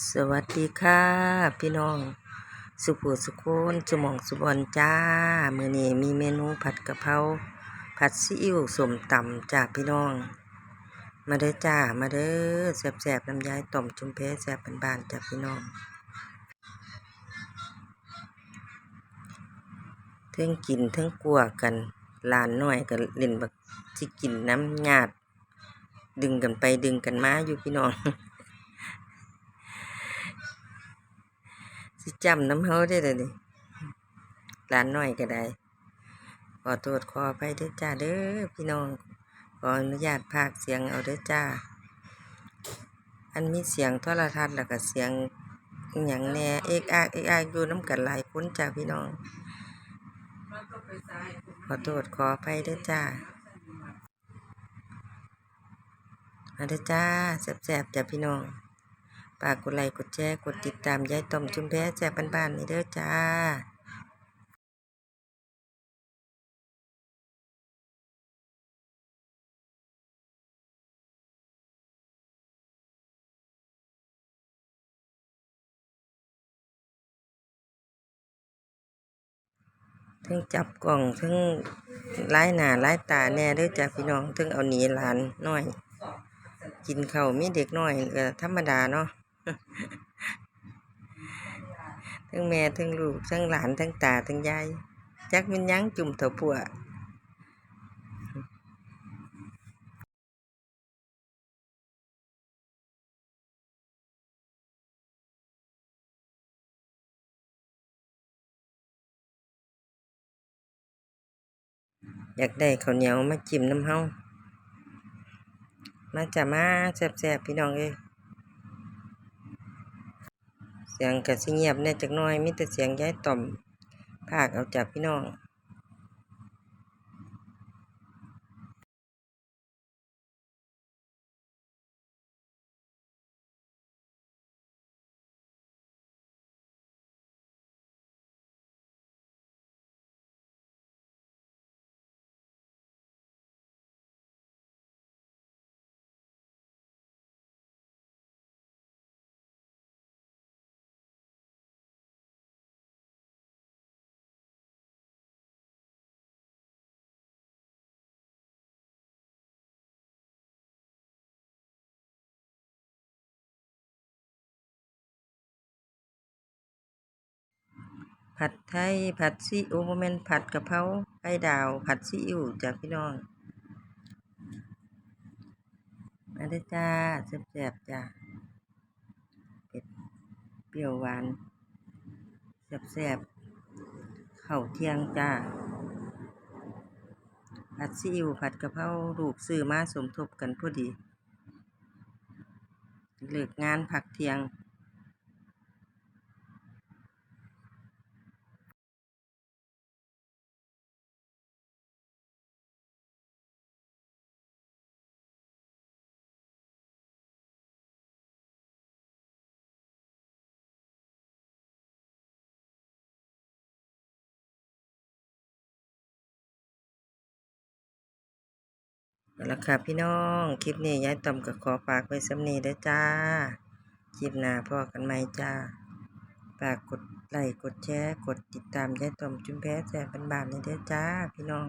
สวัสดีค่ะ พี่น้อง สุภูสุโคนสมองสุบอนจ้า มือนี้มีเมนูผัดกะเพราผัดซีอิ๊วสมตำจ้าพี่น้อง มาเด้อจ้ามาเด้อแซ่บๆน้ำยายต้มจุ่มเพแซ่บบ้านจ้าพี่น้องเทิงกินเทิงกลัวกันหลานหน้อยก็เล่นบักสิกินน้ำญาติดึงกันไปดึงกันมาอยู่พี่น้อง สิจำน้ำเฮาได้เลยนี่ร้านหน้อยก็ได้ขอโทษขอไปเด้อจ้าเด้อพี่น้องขออนุญาตพากเสียงเอาเด้อจ้า อันมีเสียงโทรทัศน์แล้วก็เสียงอย่างแน่เอกอักเอกอักอยู่น้ำกันหลายคนจ้าพี่น้อง ขอโทษขอไปเด้อจ้ามาเด้อจ้าแซ่บๆจ้าพี่น้อง ฝากกดไลค์กดแชร์กดติดตามยายต้อมจุ่มแพ้แซ่บบ้านๆนี่เด้อจ้าทั้งจับกล่องทั้งไล่หน้าไล่ตาแน่เด้อจ้าพี่น้องทั้งเอาหนีหลานน้อย กินเขามีเด็กน้อยก็ธรรมดาเนาะ ทั้งแม่ทั้งลูกทั้งหลานทั้งตาทั้งยายจักมันยังจุ่มเถาพัวอยากได้ข้าวเหนียวมาจิ้มน้ำเฮามาจะมาแซ่บๆพี่น้องเอ้ย เสียงก็สิเงียบแน่จักหน้อยมีแต่เสียงย้ายต่อมภาคเอาจากพี่น้อง ผัดไทย ผัดซีอิ๊วบ่แม่นผัดกะเพราไข่ดาว ผัดซีอิ๊วจ้ะพี่น้องมาเด้อจ้าแซ่บๆจ้าเผ็ดเปรี้ยวหวานแซ่บๆข้าวเที่ยงจ้าผัดซีอิ๊วผัดกะเพราลูกซื้อมาสมทบกันพอดีเลิกงานพักเที่ยง เอาละค่ะพี่น้อง คลิปนี้ยายต่อมก็ขอฝากไว้สำนีเด้อจ้า คลิปหน้าพอกันไหมจ้าฝากกดไลค์กดแชร์ กดติดตามยายต่อมจุ้มแพ้แสบบ้านๆนี่เด้อจ้า พี่น้อง